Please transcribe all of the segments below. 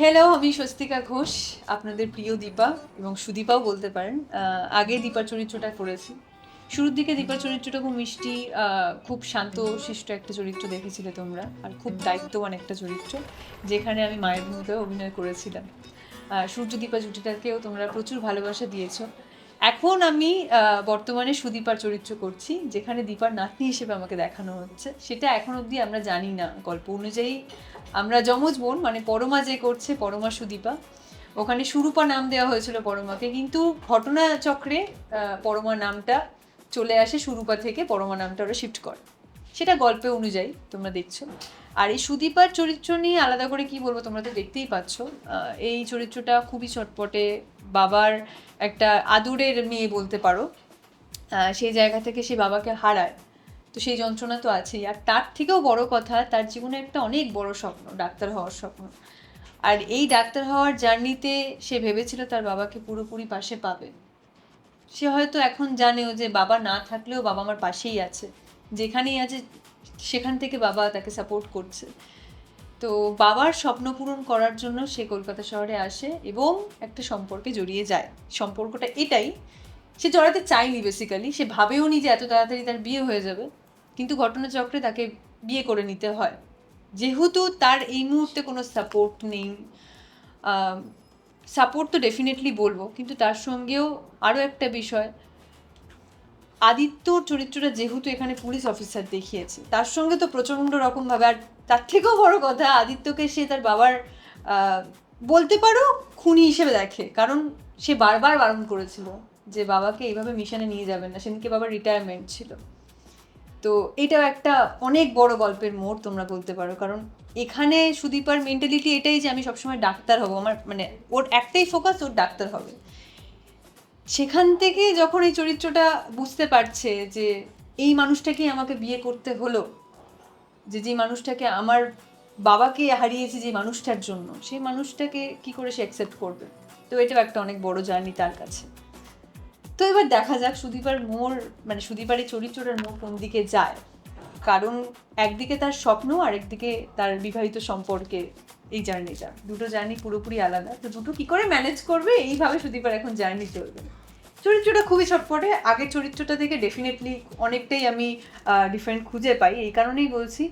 Hello আমি স্বস্তিকা ঘোষ, আপনাদের প্রিয় দীপা এবং সুদীপাও বলতে পারেন। আগে দীপার চরিত্রটা করেছি। শুরুর দিকে দীপার চরিত্রটা খুব মিষ্টি খুব শান্ত শিষ্ট একটা চরিত্র দেখেছিলে তোমরা, আর খুব দায়িত্ববান একটা চরিত্র, যেখানে আমি মায়ের ভূমিকায় অভিনয় করেছিলাম। সূর্য দীপা জুটিটাকেও তোমরা প্রচুর ভালোবাসা দিয়েছ। এখন আমি বর্তমানে সুদীপার চরিত্র করছি, যেখানে দীপার নাতনি হিসেবে আমাকে দেখানো হচ্ছে। সেটা এখন অবধি আমরা জানি না। গল্প অনুযায়ী আমরা যমজ বোন মানে পরমা যে করছে, পরমা সুদীপা। ওখানে সুরূপা নাম দেওয়া হয়েছিল পরমাকে, কিন্তু ঘটনা চক্রে পরমা নামটা চলে আসে সুরূপা থেকে, পরমা নামটা ওরা শিফট করে। সেটা গল্পে অনুযায়ী তোমরা দেখছ। আর এই সুদীপার চরিত্র নিয়ে আলাদা করে কি বলব তোমরা তো দেখতেই পাচ্ছ। এই চরিত্রটা খুবই চটপটে বাবার একটা আদুরের মেয়ে বলতে পারো সেই জায়গা থেকে সে বাবাকে হারায়। তো সেই যন্ত্রণা তো আছেই। আর তার থেকেও বড় কথা, তার জীবনে একটা অনেক বড় স্বপ্ন, ডাক্তার হওয়ার স্বপ্ন। আর এই ডাক্তার হওয়ার জার্নিতে সে ভেবেছিল তার বাবাকে পুরোপুরি পাশে পাবে। সে হয়তো এখন জানেও যে বাবা না থাকলেও বাবা আমার পাশেই আছে। যেখানেই আছে, সেখান থেকে বাবা তাকে সাপোর্ট করছে। তো বাবার স্বপ্ন পূরণ করার জন্য সে কলকাতা শহরে আসে এবং একটা সম্পর্কে জড়িয়ে যায়। সম্পর্কটা এটাই, সে জড়াতে চায়নি বেসিক্যালি সে ভাবেও নি যে এত তাড়াতাড়ি তার বিয়ে হয়ে যাবে, কিন্তু ঘটনাচক্রে তাকে বিয়ে করে নিতে হয়। যেহেতু তার এই মুহূর্তে কোনো সাপোর্ট নেই সাপোর্ট তো ডেফিনেটলি বলব, কিন্তু তার সঙ্গেও আরও একটা বিষয় আদিত্যর চরিত্রটা যেহেতু এখানে পুলিশ অফিসার দেখিয়েছে, তার সঙ্গে তো প্রচণ্ড রকমভাবে, আর তার থেকেও বড় কথা, আদিত্যকে সে তার বাবার বলতে পারো খুনি হিসেবে দেখে, কারণ সে বারবার বারণ করেছিল যে বাবাকে এইভাবে মিশনে নিয়ে যাবেন না, সেদিনকে বাবার রিটায়ারমেন্ট ছিল। তো এটাও একটা অনেক বড় গল্পের মোড় তোমরা বলতে পারো, কারণ এখানে সুদীপার মেন্টালিটি এটাই যে আমি সবসময় ডাক্তার হব, আমার মানে ওর একটাই ফোকাস ওর ডাক্তার হবে। সেখান থেকে যখন এই চরিত্রটা বুঝতে পারছে যে এই মানুষটাকেই আমাকে বিয়ে করতে হলো, যে যে মানুষটাকে আমার বাবাকে হারিয়েছি যে মানুষটার জন্য, সেই মানুষটাকে কি করে সে অ্যাকসেপ্ট করবে? তো এটাও একটা অনেক বড় জার্নি তার কাছে। তো এবার দেখা যাক সুদীপার মোড় মানে সুদীপার এই চরিত্রটার মোড় কোন দিকে যায়। কারণ একদিকে তার স্বপ্ন আর একদিকে তার বিবাহিত সম্পর্কে এই জার্নিটা দুটো জার্নি পুরোপুরি আলাদা। তো দুটো কি করে ম্যানেজ করবে? এইভাবে সুদীপার এখন জার্নি চলবে। চরিত্রটা খুবই ছটপটে আগের চরিত্রটা থেকে ডেফিনেটলি অনেকটাই আমি ডিফারেন্ট খুঁজে পাই। এই কারণেই বলছি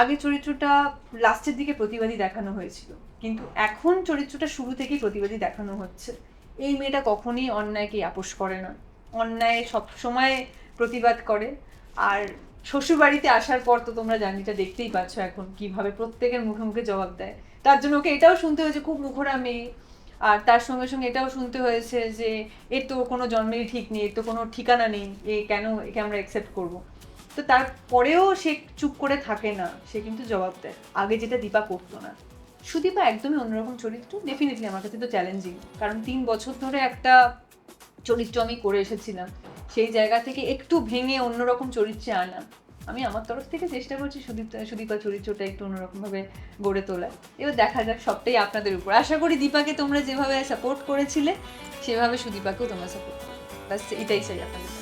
আগে চরিত্রটা লাস্টের দিকে প্রতিবাদী দেখানো হয়েছিল। কিন্তু এখন চরিত্রটা শুরু থেকেই প্রতিবাদী দেখানো হচ্ছে। এই মেয়েটা কখনই অন্যায়কে আপোষ করে না। অন্যায় সব সময় প্রতিবাদ করে। আর শ্বশুরবাড়িতে আসার পর তো তোমরা জার্নিটা দেখতেই পাচ্ছ এখন কীভাবে প্রত্যেকের মুখে মুখে জবাব দেয়। তার জন্য ওকে এটাও শুনতে হয়েছে খুব মুখরা মেয়ে। আর তার সঙ্গে সঙ্গে এটাও শুনতে হয়েছে যে, এর তো কোনো জন্মেরই ঠিক নেই, এর তো কোনো ঠিকানা নেই, এ কেন একে আমরা অ্যাকসেপ্ট করব? তো তারপরেও সে চুপ করে থাকে না, সে কিন্তু জবাব দেয়। আগে যেটা দীপা করতো না। সুদীপা একদমই অন্যরকম চরিত্র ডেফিনেটলি আমার কাছে তো চ্যালেঞ্জিং কারণ তিন বছর ধরে একটা চরিত্র আমি করে এসেছিলাম। সেই জায়গা থেকে একটু ভেঙে অন্যরকম চরিত্রে আনা। আমি আমার তরফ থেকে চেষ্টা করছি সুদীপ সুদীপা চরিত্রটা একটু অন্যরকমভাবে গড়ে তোলা এবার দেখা যাক, সবটাই আপনাদের উপর। আশা করি দীপাকে তোমরা যেভাবে সাপোর্ট করেছিলে, সেভাবে সুদীপাকেও তোমরা সাপোর্ট করো ব্যাস, এটাই চাই আপনাদের